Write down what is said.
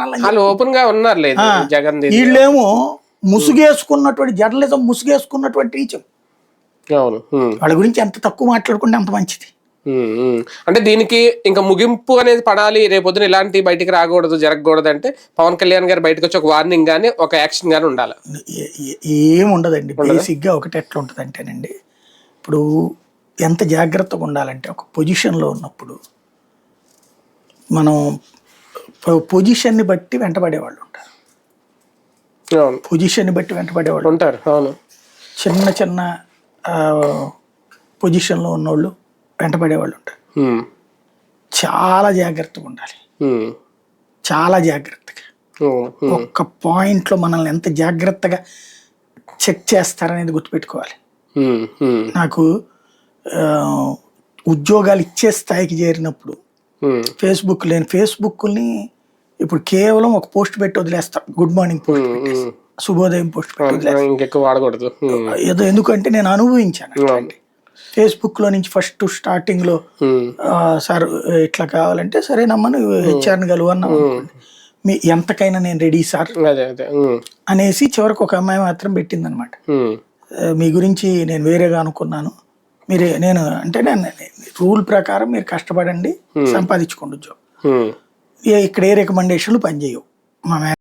వాళ్ళు ఓపెన్గా ఉన్నారు లేదు జగన్. వీళ్ళేమో ముసుగేసుకున్నటువంటి జర్నలిజం ముసుగేసుకున్నటువంటి రీచం. అవును. ఉమ్, వాళ్ళ గురించి ఎంత తక్కువ మాట్లాడుకుంటే అంత మంచిది. అంటే దీనికి ఇంకా ముగింపు అనేది పడాలి రేపొద్దున ఇలాంటి బయటికి రాకూడదు జరగకూడదు అంటే పవన్ కళ్యాణ్ గారు బయటకు వచ్చి ఒక వార్నింగ్ గానీ ఒక యాక్షన్ గానీ ఉండాలి. ఏ- ఏ- ఏం ఉండదండి. బేసిక్గా ఒకటి ఎట్లా ఉంటుంది అంటేనండి ఇప్పుడు ఎంత జాగ్రత్తగా ఉండాలంటే ఒక పొజిషన్లో ఉన్నప్పుడు మనం పొజిషన్ని బట్టి వెంటబడేవాళ్ళు ఉంటారు. పొజిషన్ని బట్టి వెంటబడేవాళ్ళు. ఉంటారు అవును. చిన్న చిన్న పొజిషన్లో ఉన్నోళ్ళు వెంటబడేవాళ్ళు ఉంటారు. చాలా జాగ్రత్తగా ఉండాలి. చాలా జాగ్రత్తగా. ఒక్క పాయింట్లో మనల్ని ఎంత జాగ్రత్తగా చెక్ చేస్తారనేది గుర్తుపెట్టుకోవాలి. నాకు ఉద్యోగాలు ఇచ్చే స్థాయికి చేరినప్పుడు ఫేస్బుక్ లేని ఫేస్బుక్ని ఇప్పుడు కేవలం ఒక పోస్ట్ పెట్టి వదిలేస్తాం. Good morning post. శుభోదయం పోస్ట్ పెట్టి వదిలేస్తాం. ఇంకెక్కువ వాడకూడదు. ఉమ్, ఏదో ఎందుకంటే నేను అనుభవించాను అవును. ఫేస్బుక్లో నుంచి ఫస్ట్ స్టార్టింగ్లో ఉమ్, సార్ ఇట్లా కావాలంటే సరేనమ్మా నువ్వు హెచ్ఆర్ని కలువు అన్నాం అనుకోండి. మీ ఎంతకైనా నేను రెడీ సార్ అనేసి చివరికి ఒక అమ్మాయి మాత్రం పెట్టిందనమాట. ఉమ్, ఆ, మీ గురించి నేను వేరేగా అనుకున్నాను. మీరు నేను అంటే నేను రూల్ ప్రకారం మీరు కష్టపడండి సంపాదించుకోండి ఉద్యోగం. ఇక్కడ ఏ రికమెండేషన్లు పనిచేయవు. మా